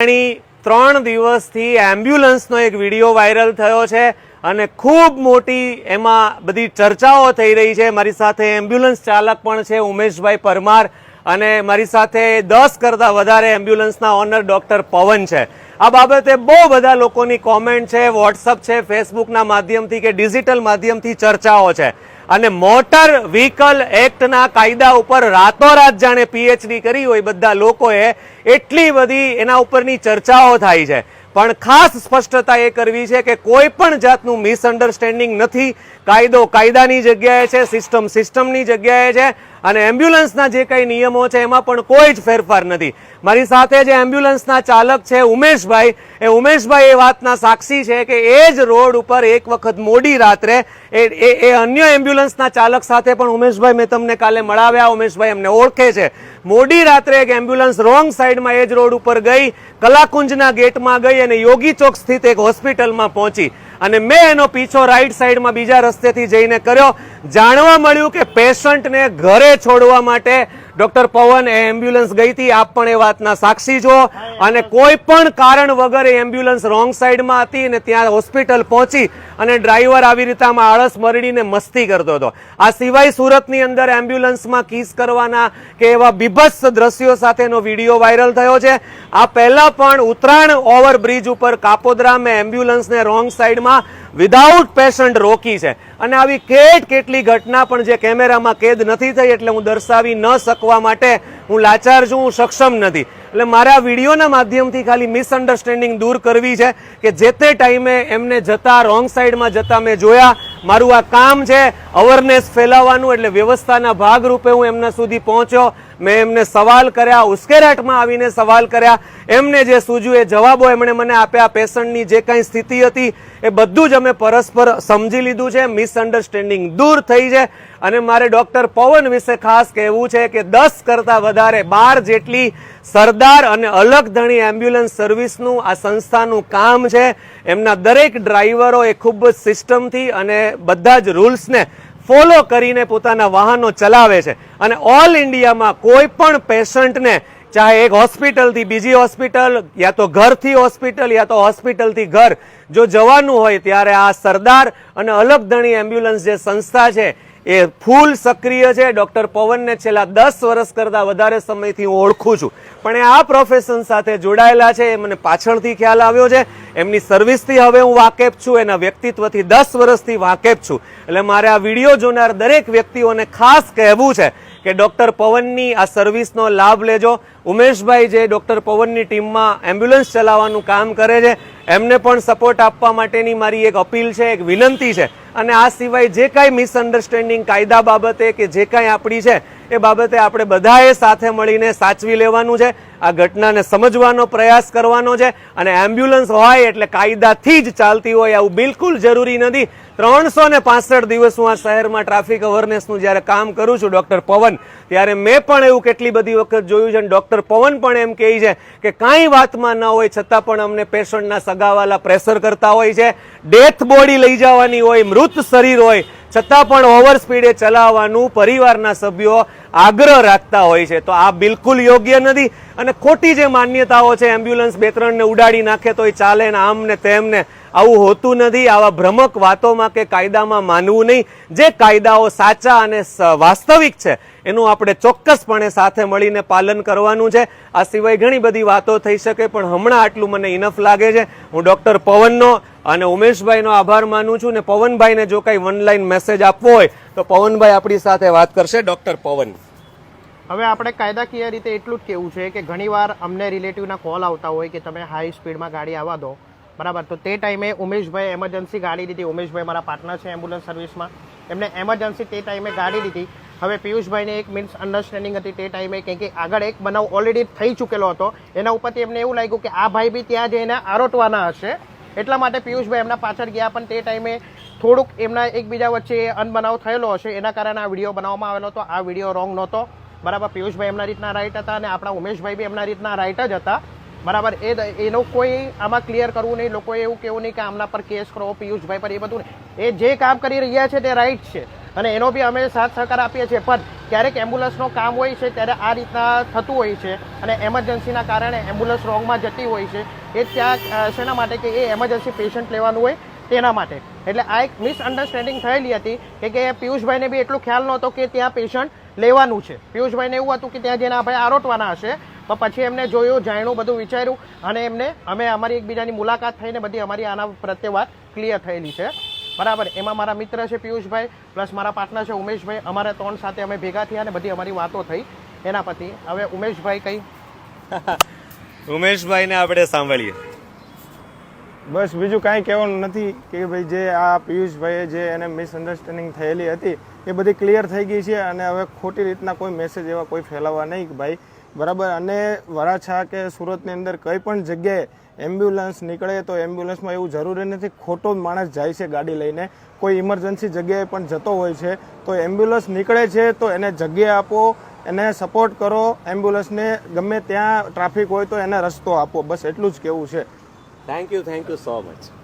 ત્રણ દિવસથી એમ્બ્યુલન્સનો એક વીડિયો વાયરલ થયો છે અને ખૂબ મોટી એમાં બધી ચર્ચાઓ થઈ રહી છે. મારી સાથે એમ્બ્યુલન્સ ચાલક પણ છે, ઉમેશભાઈ પરમાર અને મારી સાથે દસ કરતાં વધારે એમ્બ્યુલન્સના ઓનર ડૉક્ટર પવન છે. આ બાબતે બહુ બધા લોકોની કોમેન્ટ છે, વોટ્સઅપ છે, ફેસબુકના માધ્યમથી કે ડિજિટલ માધ્યમથી ચર્ચાઓ છે. અને મોટર વ્હીકલ એક્ટના કાયદા ઉપર રાતોરાત જાણે પીએચડી કરી હોય બધા લોકોએ, એટલી બધી એના ઉપરની ચર્ચાઓ થાય છે. પણ ખાસ સ્પષ્ટતા એ કરવી છે કે કોઈ પણ જાતનું મિસઅન્ડરસ્ટેન્ડિંગ નથી. કાયદો કાયદાની જગ્યાએ છે સિસ્ટમ સિસ્ટમની જગ્યાએ છે. અને એમ્બ્યુલન્સના જે કંઈ નિયમો છે, એમાં પણ કોઈ જ ફેરફાર નથી. મારી સાથે જે એમ્બ્યુલન્સના ચાલક છે, ઉમેશભાઈ, એ ઉમેશભાઈ એ વાતના સાક્ષી છે કે એ જ રોડ ઉપર એક વખત મોડી રાત્રે એ, એ- અન્ય એમ્બ્યુલન્સના ચાલક સાથે પણ ઉમેશભાઈ મેં તમને કાલે મળાવ્યા, ઉમેશભાઈ એમને ઓળખે છે. મોડી રાત્રે એક એમ્બ્યુલન્સ રોંગ સાઈડમાં એ જ રોડ ઉપર ગઈ, કલાકુંજના ગેટમાં ગઈ અને યોગી ચોક સ્થિત એક હોસ્પિટલમાં પહોંચી. અને મેં એનો પીછો રાઈટ સાઈડમાં બીજા રસ્તેથી જઈને કર્યો. જાણવા મળ્યું કે પેશન્ટને ઘરે છોડવા માટે ડોક્ટર પવન એ એમ્બ્યુલન્સ ગઈ હતી. આપ પણ એ વાતના સાક્ષી છો. અને કોઈ પણ કારણ વગર એ એમ્બ્યુલન્સ રોંગ સાઈડમાં હતી અને ત્યાં હોસ્પિટલ પહોંચી. અને ડ્રાઈવર આવી રીતે આમાં આળસ મરડીને મસ્તી કરતો હતો. આ સિવાય સુરતની અંદર એમ્બ્યુલન્સમાં કિસ કરવાના કે એવા બીભત્સ દ્રશ્યો સાથેનો વીડિયો વાયરલ થયો છે. આ પહેલાં પણ ઉત્તરાયણ ઓવરબ્રિજ ઉપર કાપોદરા મેં એમ્બ્યુલન્સને રોંગ સાઈડમાં વિધાઉટ પેશન્ટ રોકી છે. અને આવી કેટ કેટલી ઘટના પણ જે કેમેરામાં કેદ નથી થઈ એટલે હું દર્શાવી ન શકવા માટે હું લાચાર છું, હું સક્ષમ નથી. એટલે મારે આ વિડીયોના માધ્યમથી ખાલી મિસઅન્ડરસ્ટેન્ડિંગ દૂર કરવી છે કે જે તે ટાઈમે એમને જતા રોંગ સાઈડમાં જતા મેં જોયા. મારું આ કામ છે અવેરનેસ ફેલાવવાનું એટલે વ્યવસ્થાના ભાગરૂપે હું એમના સુધી પહોંચ્યો. મેં એમને સવાલ કર્યા, ઉશ્કેરાટમાં આવીને સવાલ કર્યા. એમને જે સૂજ્યું એ જવાબો એમણે મને આપ્યા. પેશન્ટની જે કાંઈ સ્થિતિ હતી, એ બધું જ અમે પરસ્પર સમજી લીધું છે. મિસઅન્ડરસ્ટેન્ડિંગ દૂર થઈ છે. અને મારે ડૉક્ટર પવન વિશે ખાસ કહેવું છે કે દસ કરતાં વધારે બાર જેટલી સરદાર અને અલગ ધણી એમ્બ્યુલન્સ સર્વિસનું આ સંસ્થાનું કામ છે. એમના દરેક ડ્રાઈવરો એ ખૂબ જ સિસ્ટમથી અને બધા જ રૂલ્સને ફોલો કરીને પોતાના વાહનો ચલાવે છે. અને ઓલ ઇન્ડિયામાં કોઈ પણ પેશન્ટને, ચાહે એક હોસ્પિટલથી બીજી હોસ્પિટલ, યા તો ઘરથી હોસ્પિટલ, યા તો હોસ્પિટલથી ઘર, જો જવાનું હોય ત્યારે આ સરદાર અને અલગ ધણી એમ્બ્યુલન્સ જે સંસ્થા છે એ ફૂલ સક્રિય છે. ડોક્ટર પવનને છેલ્લા દસ વર્ષ કરતાં વધારે સમયથી હું ઓળખું છું. પણ એ આ પ્રોફેશન સાથે જોડાયેલા છે. એ મને પાછળથી ખ્યાલ આવ્યો છે. એમની સર્વિસથી હવે હું વાકેફ છું. એના વ્યક્તિત્વથી દસ વર્ષથી વાકેફ છું. એટલે મારે આ વીડિયો જોનાર દરેક વ્યક્તિઓને ખાસ કહેવું છે કે ડોક્ટર પવનની આ સર્વિસનો લાભ લેજો. ઉમેશભાઈ જે ડોક્ટર પવનની ટીમમાં એમ્બ્યુલન્સ ચલાવવાનું કામ કરે છે, એમને પણ સપોર્ટ આપવા માટેની મારી એક અપીલ છે, એક વિનંતી છે. અને આ સિવાય જે કાંઈ મિસઅન્ડરસ્ટેન્ડિંગ કાયદા બાબતે કે જે કાંઈ આપણી છે, એ બાબતે આપણે બધાએ સાથે મળીને સાચવી લેવાનું છે, આ ઘટનાને સમજવાનો પ્રયાસ કરવાનો છે અને એમ્બ્યુલન્સ હોય એટલે કાયદાથી જ ચાલતી હોય આવું બિલકુલ જરૂરી નથી. ત્રણસો ને પાસઠ દિવસ હું આ શહેરમાં ટ્રાફિક અવેરનેસનું જ્યારે કામ કરું છું, ડૉક્ટર પવન, ત્યારે મેં પણ એવું કેટલી બધી વખત જોયું છે અને ડૉક્ટર પવન પણ એમ કહે છે કે કાંઈ વાતમાં ન હોય, છતાં પણ અમને પેશન્ટના સગાવાલા પ્રેશર કરતા હોય છે ડેથ બોડી લઈ જવાની હોય મૃત શરીર હોય, છતાં પણ ઓવર સ્પીડે ચલાવવાનું પરિવારના સભ્યો આગ્રહ રાખતા હોય છે. તો આ બિલકુલ યોગ્ય નથી અને ખોટી જે માન્યતાઓ છે, એમ્બ્યુલન્સ બે ત્રણને ઉડાડી નાખે તોય ચાલે ને આમ ને તેમ ને આવું હોતું નથી. આવા ભ્રમક વાતોમાં કે કાયદામાં માનવું નહીં. જે કાયદાઓ સાચા અને વાસ્તવિક છે, એનું આપણે ચોક્કસપણે સાથે મળીને પાલન કરવાનું છે. આ સિવાય ઘણી બધી વાતો થઈ શકે, પણ હમણાં આટલું મને ઇનફ લાગે છે. હું ડૉક્ટર પવનનો અને ઉમેશભાઈનો આભાર માનું છું ને પવનભાઈને જો કાંઈ વન લાઈન મેસેજ આપવો હોય, તો પવનભાઈ આપણી સાથે વાત કરશે. ડોક્ટર પવન. હવે આપણે કાયદાકીય રીતે એટલું જ કહેવું છે કે ઘણીવાર અમને રિલેટિવના કોલ આવતા હોય કે તમે હાઈ સ્પીડમાં ગાડી આવવા દો. બરાબર? તો તે ટાઈમે ઉમેશભાઈ એમરજન્સી ગાડી લીધી. ઉમેશભાઈ મારા પાર્ટનર છે એમ્બ્યુલન્સ સર્વિસમાં એમને એમરજન્સી તે ટાઈમે ગાડી લીધી. હવે પિયુષભાઈને એક મિન્સ અન્ડરસ્ટેન્ડિંગ હતી તે ટાઈમે કેમ કે આગળ એક બનાવ ઓલરેડી થઈ ચૂકેલો હતો. એના ઉપરથી એમને એવું લાગ્યું કે આ ભાઈ બી ત્યાં જઈને આરોટવાના હશે. એટલા માટે પિયુષભાઈ એમના પાછળ ગયા, પણ તે ટાઈમે થોડુંક એમના એકબીજા વચ્ચે અનબનાવ થયેલો હશે, એના કારણે આ વીડિયો બનાવવામાં આવેલો હતો. આ વીડિયો રોંગ નહોતો. બરાબર, પિયુષભાઈ એમના રીતના રાઈટ હતા અને આપણા ઉમેશભાઈ બી એમના રીતના રાઈટ જ હતા. બરાબર, એ એનો કોઈ આમાં ક્લિયર કરવું નહીં. લોકોએ એવું કેવું નહીં કે આમના પર કેસ કરો, પિયુષભાઈ પર એ બધું નહીં. એ જે કામ કરી રહ્યા છે, તે રાઈટ છે. અને એનો બી અમે સાથ સહકાર આપીએ છીએ. પણ ક્યારેક એમ્બ્યુલન્સનો કામ હોય છે ત્યારે આ રીતના થતું હોય છે અને એમરજન્સીના કારણે એમ્બ્યુલન્સ રોંગમાં જતી હોય છે. એ ત્યાં શેના માટે કે એ એમરજન્સી પેશન્ટ લેવાનું હોય તેના માટે. એટલે આ એક મિસઅન્ડરસ્ટેન્ડિંગ થયેલી હતી કે કે પિયુષભાઈને બી એટલું ખ્યાલ નહોતો કે ત્યાં પેશન્ટ લેવાનું છે. પિયુષભાઈને એવું હતું કે ત્યાં જેને આપણે આરોટવાના હશે. પણ પછી એમને જોયું, જાણ્યું, બધું વિચાર્યું અને એમને, અમે અમારી એકબીજાની મુલાકાત થઈને બધી અમારી આના પ્રત્યે વાત ક્લિયર થયેલી છે. બરાબર એમાં મારા મિત્ર છે પિયુષભાઈ પ્લસ મારા પાર્ટનર છે ઉમેશભાઈ. અમારા ત્રણ સાથે અમે ભેગા થયા અને બધી અમારી વાતો થઈ. એના પછી હવે ઉમેશભાઈ કઈ? ઉમેશભાઈને આપણે સાંભળીએ. બસ બીજું કાંઈ કહેવાનું નથી કે ભાઈ જે આ પિયુષભાઈએ જે એને મિસઅન્ડરસ્ટેન્ડિંગ થયેલી હતી એ બધી ક્લિયર થઈ ગઈ છે અને હવે ખોટી રીતના કોઈ મેસેજ એવા કોઈ ફેલાવવા નહીં કે ભાઈ બરાબર? અને વરાછા કે સુરતની અંદર કંઈ પણ જગ્યાએ એમ્બ્યુલન્સ નીકળે તો એમ્બ્યુલન્સમાં એવું જરૂરી નથી, ખોટો માણસ જાય છે ગાડી લઈને. કોઈ ઇમરજન્સી જગ્યાએ પણ જતો હોય છે, તો એમ્બ્યુલન્સ નીકળે છે, તો એને જગ્યા આપો, એને સપોર્ટ કરો. એમ્બ્યુલન્સને ગમે ત્યાં ટ્રાફિક હોય તો એને રસ્તો આપો. બસ એટલું જ કેવું છે. Thank you thank you so much